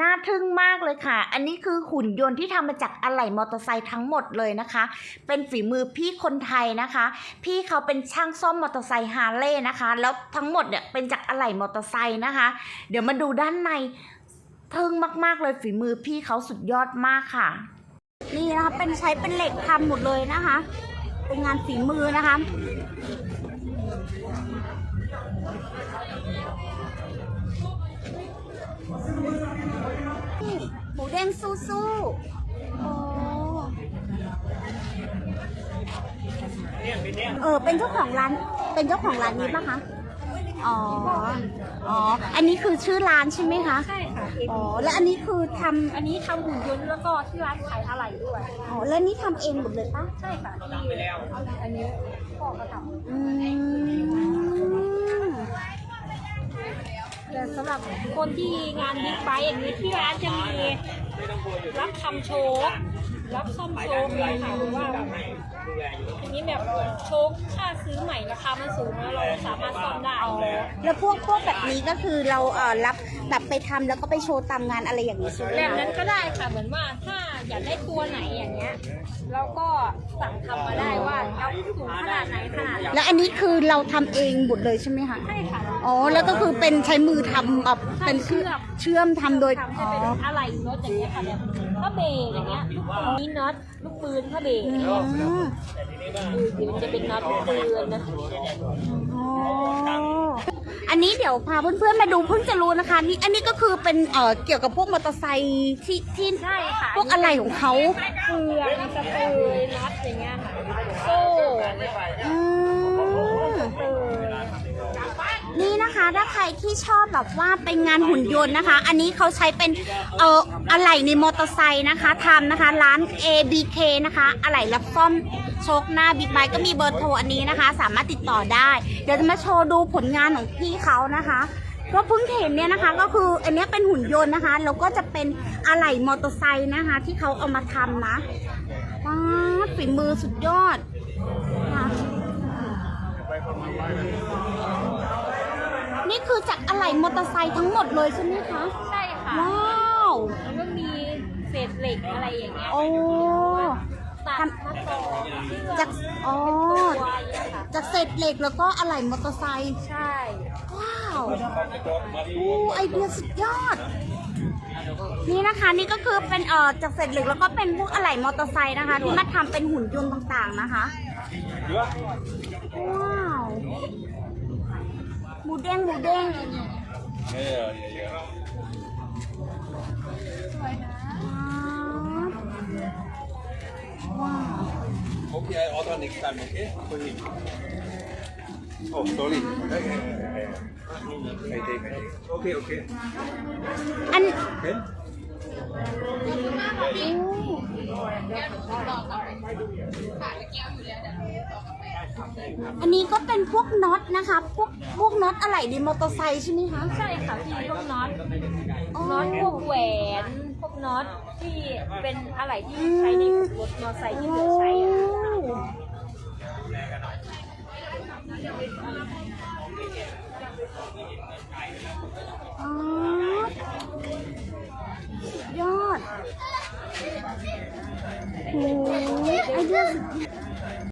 น่าทึ่งมากเลยค่ะ อันนี้คือหุ่นยนต์ที่ทำมาจากอะไหล่มอเตอร์ไซค์ทั้งหมดเลยนะคะ เป็นฝีมือพี่คนไทยนะคะ พี่เขาเป็นช่างซ่อมมอเตอร์ไซค์ฮาร์เลย์นะคะ แล้วทั้งหมดเนี่ยเป็นจากอะไหล่มอเตอร์ไซค์นะคะ เดี๋ยวมาดูด้านในทึ่งมาก ๆ เลยฝีมือพี่เขาสุดยอดมากค่ะ นี่นะคะเป็นใช้เป็นเหล็กทำหมดเลยนะคะ เป็นงานฝีมือนะคะ หมูเด้งสู้ๆโอ้เออ เป็นเจ้าของร้าน เป็นเจ้าของร้านนี้ปะคะ อ๋อ อ๋อ อันนี้คือชื่อร้านใช่ไหมคะ ใช่ค่ะอ๋อ แล้วอันนี้คือทำอันนี้ทำหุ่นยนต์แล้วก็ที่ร้านขายอะไหล่ด้วย อ๋อ แล้วนี่ทำเองหมดเลยปะใช่ค่ะที่อันนี้พ่อก็ทอืมำแต่สำหรับคนที่งานบิ๊กไบค์อย่างนี้ที่ร้านจะมี รับทำโชว์รับซ่อมโชว์มีค่ะหรือว่าทีนี้แบบโชว์ค่าซื้อใหม่ราคามันสูงแล้วเราสามารถซ่อมได้ แล้วพวกพวกแบบนี้ก็คือเราเอ่อรับ แบบไปทำแล้วก็ไปโชว์ตามงานอะไรอย่างนี้ใช่ไหมแบบคะนั้นก็ได้ค่ะเหมือนว่าถ้าอยากได้ตัวไหนอย่างเงี้ยเราก็สั่งทำมาได้ว่าเอาสูงขนาดไหนขนาดไหนแล้วอันนี้คือเราทำเองหมดเลยใช่ไหมคะใช่ค่ะอ๋อแล้วก็คือเป็นใช้มือทำแบบเป็นเชื่อมเชื่อมทำโดยทำอ๋จะอเป็นอะไรรถอย่างเงี้ยค่ะแบบผ้าเบรกอย่างเงี้ยลูกปืนนี้น็อตลูกปืนผ้าเบรกอืมเดี๋ยวมันจะเป็นน็อตลูกปืนนะ อ๋อ อันนี้เดี๋ยวพาเพื่อนๆมาดูเพิ่งจะรู้นะคะ นี่อันนี้ก็คือเป็นเอ่อเกี่ยวกับพวกมอเตอร์ไซค์ที่ที่ใช่ค่ะพวกอะไรของเขาเฟืองสเตยน็อตอย่างเงี้ยค่ะโซ่อืมเตยนี่นะคะ ถ้าใครที่ชอบแบบว่าเป็นงานหุ่นยนต์นะคะ อันนี้เขาใช้เป็นเอ่ออะไหล่ในมอเตอร์ไซค์นะคะทำนะคะ ร้าน ABK นะคะ อะไหล่รับซ่อมโชคหน้าบิ๊กไบค์ก็มีเบอร์โทรอันนี้นะคะ สามารถติดต่อได้ เดี๋ยวจะมาโชว์ดูผลงานของพี่เขานะคะก็เพิ่งเห็นเนี่ยนะคะก็คืออันนี้เป็นหุ่นยนต์นะคะแล้วก็จะเป็นอะไหล่มอเตอร์ไซค์นะคะ ที่เขาเอามาทำนะว้าฝีมือสุดยอดค่ะ นี่คือจากอะไหล่มอเตอร์ไซค์ทั้งหมดเลยใช่ไหมคะ ใช่ค่ะว้าวแล้วก็มีเศษเหล็กอะไรอย่างเงี้ยโอ้ ตัดมาต่อเชือกจากอ๋อตัวอย่างเงี้ยค่ะจากเศษเหล็กแล้วก็อะไหล่มอเตอร์ไซค์ใช่ ว้าวโอ้ไอเดียสุดยอด นี่นะคะนี่ก็คือเป็นเอ่อจากเศษเหล็กแล้วก็เป็นพวกอะไหล่มอเตอร์ไซค์นะคะ ที่มาทำเป็นหุ่นยนต์ต่างๆนะคะ ว้าว หมูเด้งหมูเด้ง Yeah, yeah, yeah. ว้าว Okay, I order next time, okay? For him. Oh, sorry. I take, I take. Okay, okay. อัน Okay? อันนี้ก็เป็นพวกน็อตนะคะ พวกพวกน็อตอะไหล่ในมอเตอร์ไซค์ใช่ไหมคะ ใช่ค่ะพี่พวกน็อตอ๋อน็อตพวกแหวนพวกน็อตที่เป็นอะไรที่ใช้ในรถมอเตอร์ไซค์ที่เราใช้อะอ๋อสุดยอดโอ้ยไอเดียสุด